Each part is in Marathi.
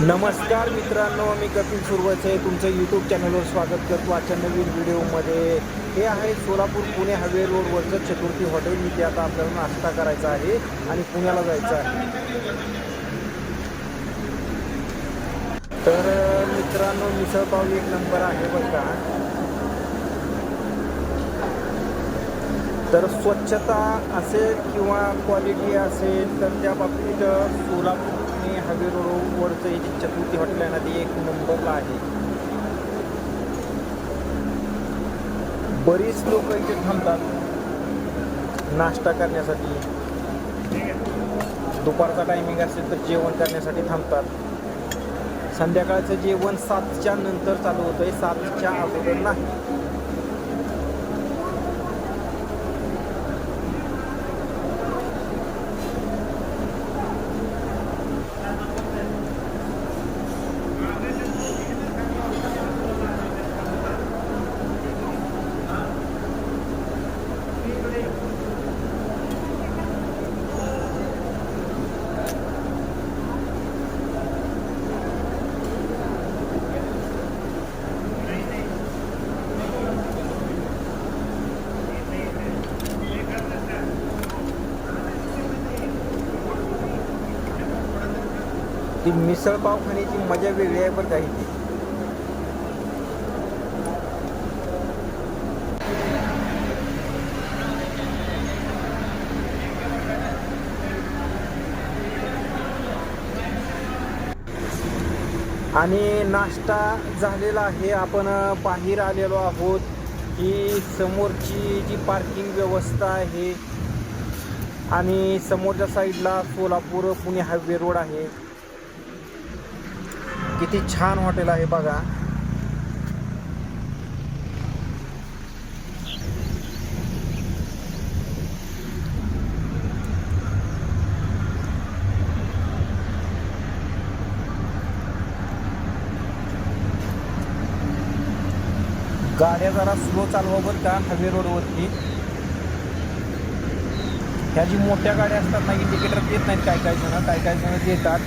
नमस्कार मित्रांनो मी कपिल सुरवचे तुमचं यूट्यूब चॅनलवर स्वागत करतो. आजच्या नवीन व्हिडिओमध्ये हे आहे सोलापूर पुणे हायवे रोडवरचं चतुर्थी हॉटेल. इथे आता आपल्याला नाश्ता करायचा आहे आणि पुण्याला जायचं आहे. तर मित्रांनो मिसळपाव एक नंबर आहे बरं का. तर स्वच्छता असेल किंवा क्वालिटी असेल तर त्या बाबतीत सोलापूर पुणे रोडवरचं हे जे चतुर्थी हॉटेल आहे ना ते एक नंबरला आहे. बरीच लोक इथे थांबतात. नाश्ता करण्यासाठी. दुपारचा टायमिंग असेल तर जेवण करण्यासाठी थांबतात. संध्याकाळचं जेवण सातच्या नंतर चालू होतं आहे सातच्या अगोदर नाही. ती मिसळपाव खाण्याची मजा वेगळी आहे बरं काही आणि नाश्ता झालेला आहे. आपण बाहेर आलेलो आहोत ही समोरची जी पार्किंग व्यवस्था आहे. आणि समोरच्या साईडला सोलापूर पुणे हायवे रोड आहे. किती छान हॉटेल आहे बघा. गाड्या जरा स्लो चालवा बरं का हायवे रोडवरती ह्या जी मोठ्या गाड्या असतात ना इंडिकेटर देत नाहीत. काय काय जण काय काय जण देतात.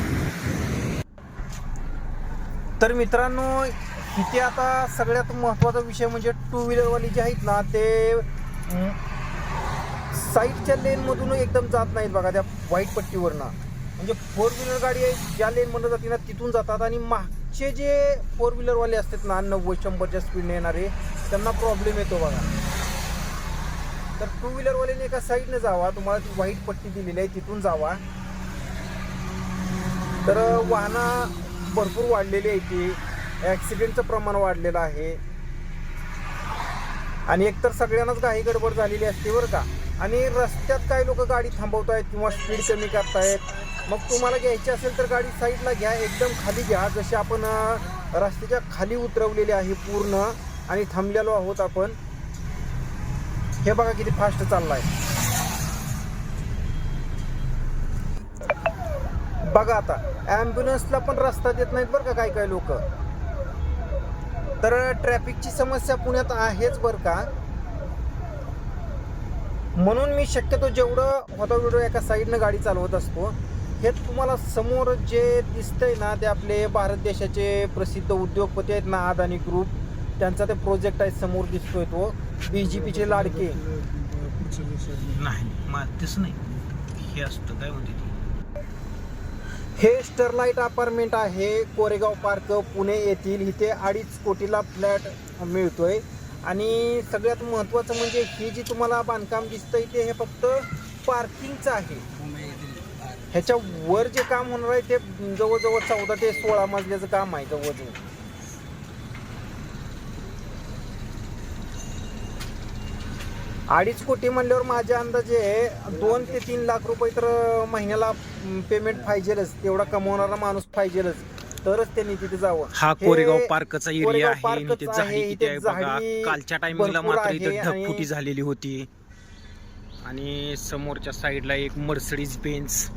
तर मित्रांनो इथे आता सगळ्यात महत्त्वाचा विषय म्हणजे टू व्हीलरवाली जे आहेत ना ते साईडच्या लेनमधून एकदम जात नाहीत बघा त्या व्हाईट पट्टीवरनं. म्हणजे फोर व्हीलर गाडी आहे ज्या लेनमधून जाते ना तिथून जातात. आणि मागचे जे फोर व्हीलरवाले असतात ना नव्वद शंभरच्या स्पीडने येणारे त्यांना प्रॉब्लेम येतो बघा. तर टू व्हीलरवाल्याने एका साईडने जावा तुम्हाला ती व्हाईट पट्टी दिलेली आहे तिथून जावा. तर वाहना भरपूर वाढलेली आहे ती. ॲक्सिडेंटचं प्रमाण वाढलेलं आहे. आणि एकतर सगळ्यांनाच घाई गडबड झालेली असते बरं का. आणि रस्त्यात काही लोक गाडी थांबवत आहेत किंवा स्पीड कमी करतायत. मग तुम्हाला घ्यायची असेल तर गाडी साईडला घ्या एकदम खाली घ्या. जशी आपण रस्त्याच्या खाली उतरवलेली आहे पूर्ण आणि थांबलेलो आहोत आपण. हे बघा किती फास्ट चाललाय. बघा आता. ॲम्ब्युलन्सला पण रस्ता देत नाहीत बरं का काही काही लोक. तर ट्रॅफिकची समस्या पुण्यात आहेच बरं का. म्हणून मी शक्यतो जेवढं होता व्हिडिओ एका साईडनं गाडी चालवत असतो हे तुम्हाला समोर जे दिसतंय ना ते आपले भारत देशाचे प्रसिद्ध उद्योगपती आहेत ना अदानी ग्रुप त्यांचा ते प्रोजेक्ट आहे समोर दिसतोय तो बी जी पीचे लाडके. नाही तसं नाही. हे असतं काय म्हणते हे स्टरलाईट अपार्टमेंट आहे. कोरेगाव पार्क पुणे येथील. इथे अडीच कोटीला फ्लॅट मिळतोय. आणि सगळ्यात महत्त्वाचं म्हणजे ही जी तुम्हाला बांधकाम दिसतंय ते हे फक्त पार्किंगचं आहे. ह्याच्या वर जे काम होणार आहे ते जवळजवळ चौदा ते सोळा मजल्याचं काम आहे जवळजवळ. अडीच कोटी म्हणल्यावर माझ्या अंदाजे दोन ते तीन लाख रुपये तर महिन्याला पेमेंट पाहिजेलच. तेवढा कमवणारा माणूस पाहिजेलच. तरच त्यांनी तिथे जावं. हा कोरेगाव पार्कचा एरिया आहे इथे आहे, झाडी किती इथे आहे बघा. झाडी कालच्या टायमिंगला मात्र इथं ढगफुटी झालेली होती. आणि समोरच्या साईडला एक मर्सडीज बेन्स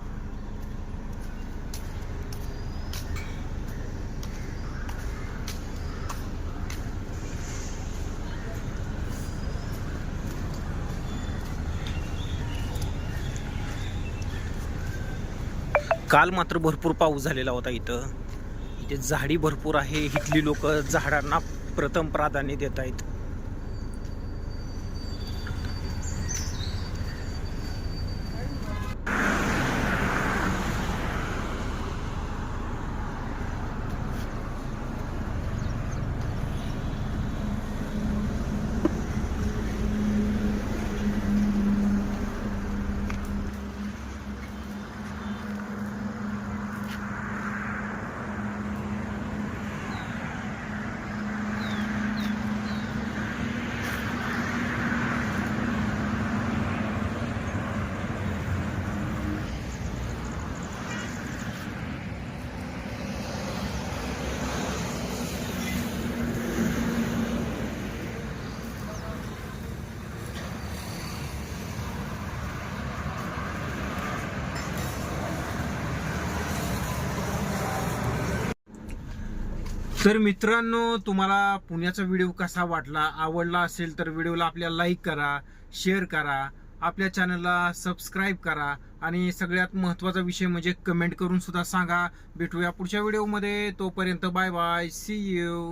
काल मात्र भरपूर पाऊस झालेला होता इथं. इथे झाडी भरपूर आहे. इथली लोक झाडांना प्रथम प्राधान्य देत आहेत तर मित्रांनो तुम्हाला पुण्याचा व्हिडिओ कसा वाटला आवडला असेल तर व्हिडिओला आपल्या लाईक करा शेअर करा आपल्या चॅनलला सबस्क्राईब करा आणि सगळ्यात महत्त्वाचा विषय म्हणजे कमेंट करून सुद्धा सांगा. भेटूया पुढच्या व्हिडिओमध्ये तोपर्यंत बाय बाय सी यू